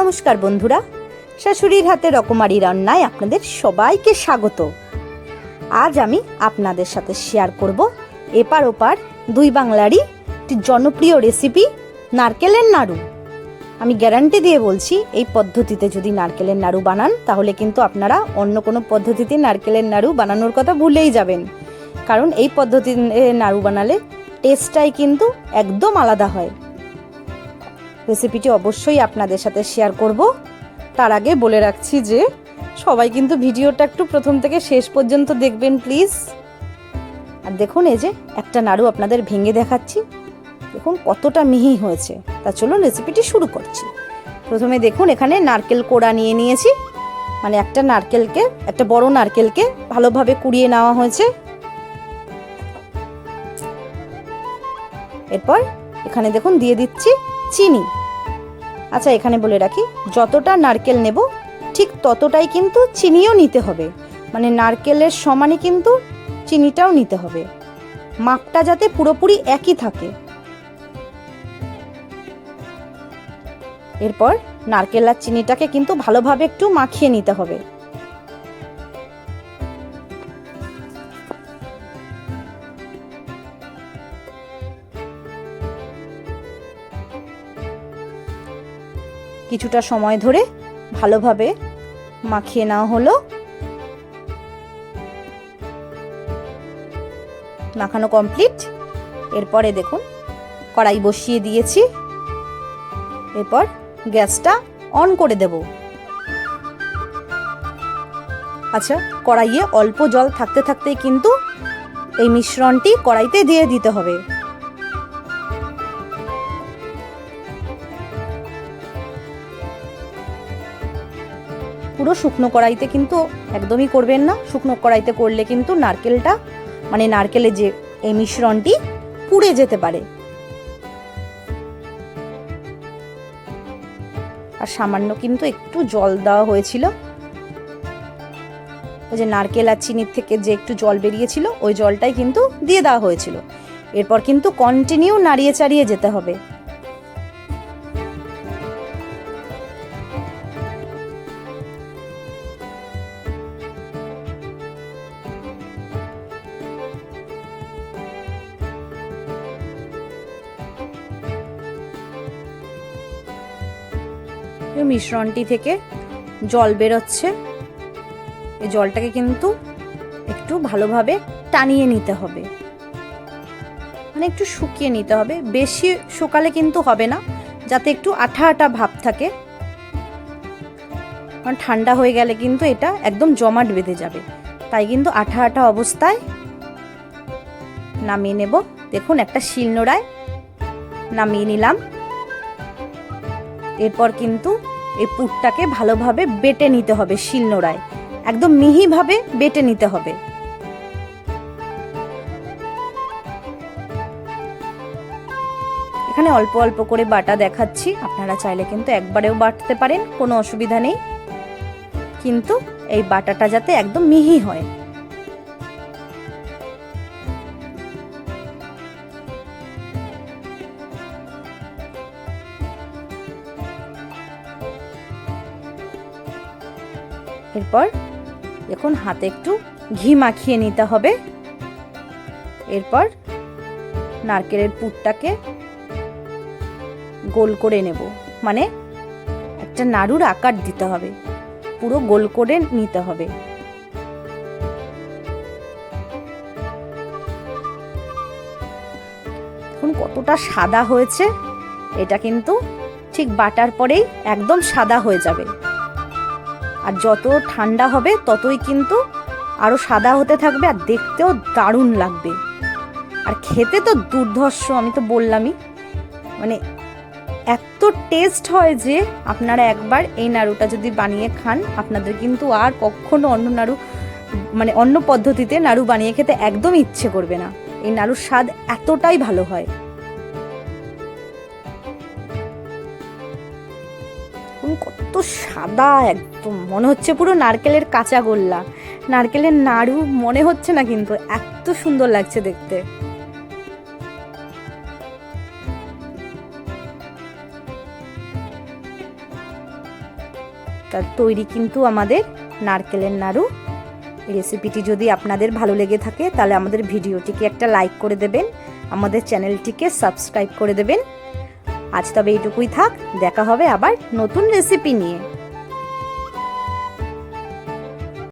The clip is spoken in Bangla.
নমস্কার বন্ধুরা। শাশুড়ির হাতে রকমারি রান্নায় আপনাদের সবাইকে স্বাগত। আজ আমি আপনাদের সাথে শেয়ার করব এপার ওপার দুই বাংলারই একটি জনপ্রিয় রেসিপি নারকেলের নাড়ু। আমি গ্যারান্টি দিয়ে বলছি, এই পদ্ধতিতে যদি নারকেলের নাড়ু বানান, তাহলে কিন্তু আপনারা অন্য কোনো পদ্ধতিতে নারকেলের নাড়ু বানানোর কথা ভুলেই যাবেন। কারণ এই পদ্ধতিতে নাড়ু বানালে টেস্টটাই কিন্তু একদম আলাদা হয়। রেসিপিটি অবশ্যই আপনাদের সাথে শেয়ার করব। তার আগে বলে রাখছি যে, সবাই কিন্তু ভিডিওটা একটু প্রথম থেকে শেষ পর্যন্ত দেখবেন প্লিজ আর দেখুন, এই যে একটা নাড়ু আপনাদের ভেঙে দেখাচ্ছি। দেখুন, কতটা মিহি হয়েছে। তা চলুন রেসিপিটি শুরু করছি। প্রথমে দেখুন, এখানে নারকেল কোড়া নিয়ে নিয়েছি। মানে একটা নারকেলকে, একটা বড় নারকেলকে ভালোভাবে কুড়িয়ে নেওয়া হয়েছে। এরপর এখানে দেখুন, দিয়ে দিচ্ছি চিনি। আচ্ছা এখানে বলে রাখি, যতটা নারকেল নেব, ঠিক ততটাই কিন্তু চিনিও নিতে হবে। মানে নারকেলের সমানই কিন্তু চিনিটাও নিতে হবে। মাপটা যাতে পুরোপুরি একই থাকে। এরপর নারকেল আর চিনিটাকে কিন্তু ভালোভাবে একটু মাখিয়ে নিতে হবে। কিছুটা সময় ধরে ভালোভাবে মাখিয়ে নেওয়া হলো। মাখানো কমপ্লিট এরপরে দেখুন, কড়াই বসিয়ে দিয়েছি। এরপর গ্যাসটা অন করে দেব। আচ্ছা কড়াইয়ে অল্প জল থাকতে থাকতেই কিন্তু এই মিশ্রণটি কড়াইতে দিয়ে দিতে হবে। পুরো শুকনো কড়াইতে কিন্তু একদমই করবেন না। শুকনো কড়াইতে করলে কিন্তু নারকেলটা মানে নারকেলের যে এই মিশ্রণটি, পুড়ে যেতে পারে। আর সামান্য কিন্তু একটু জল দেওয়া হয়েছিল। ওই যে নারকেল আর চিনির থেকে যে একটু জল বেরিয়েছিল, ওই জলটাই কিন্তু দিয়ে দেওয়া হয়েছিল। এরপর কিন্তু কন্টিনিউ নাড়িয়ে চাড়িয়ে যেতে হবে। মিশ্রণটি থেকে জল বেরোচ্ছে। এই জলটাকে কিন্তু একটু ভালোভাবে টানিয়ে নিতে হবে। মানে একটু শুকিয়ে নিতে হবে। বেশি শুকালে কিন্তু হবে না, যাতে একটু আঠা আঠা ভাব থাকে। কারণ ঠান্ডা হয়ে গেলে কিন্তু এটা একদম জমাট বেঁধে যাবে। তাই কিন্তু আঠা আঠা অবস্থায় নামিয়ে নেব। দেখুন, একটা শিলনোড়ায় নামিয়ে নিলাম। এরপর কিন্তু এই পুরটাকে ভালোভাবে বেটে নিতে হবে শিলনোড়ায়। একদম মিহিভাবে বেটে নিতে হবে। এখানে অল্প অল্প করে বাটা দেখাচ্ছি। আপনারা চাইলে কিন্তু একবারেও বাটতে পারেন, কোনো অসুবিধা নেই। কিন্তু এই বাটাটা যাতে একদম মিহি হয়। এরপর দেখুন হাতে একটু ঘি মাখিয়ে নিতে হবে। এরপর নারকেলের পুরটাকে গোল করে নেব। মানে একটা নাড়ুর আকার দিতে হবে। পুরো গোল করে নিতে হবে। এখন কতটা সাদা হয়েছে। এটা কিন্তু ঠিক বাটার পরেই একদম সাদা হয়ে যাবে। আর যত ঠান্ডা হবে, ততই কিন্তু আরও সাদা হতে থাকবে আর দেখতেও দারুণ লাগবে। আর খেতে তো দুর্ধর্ষ, আমি তো বললামই। মানে এত টেস্ট হয় যে আপনারা একবার এই নাড়ুটা যদি বানিয়ে খান, আপনাদের কিন্তু আর কখনো অন্য নাড়ু মানে অন্য পদ্ধতিতে নাড়ু বানিয়ে খেতে একদম ইচ্ছে করবে না। এই নাড়ুর স্বাদ এতটাই ভালো হয়। দেখুন কত সাদা, একদম মনে হচ্ছে পুরো নারকেলের কাঁচা গোল্লা। নারকেলের নাড়ু মনে হচ্ছে না কিন্তু, এত সুন্দর লাগছে দেখতে। তার তৈরি কিন্তু আমাদের নারকেলের নাড়ু। রেসিপিটি যদি আপনাদের ভালো লেগে থাকে, তাহলে আমাদের ভিডিওটিকে একটা লাইক করে দেবেন। আমাদের চ্যানেলটিকে সাবস্ক্রাইব করে দেবেন। আজ তবে এইটুকুই থাক দেখা হবে আবার নতুন রেসিপি নিয়ে।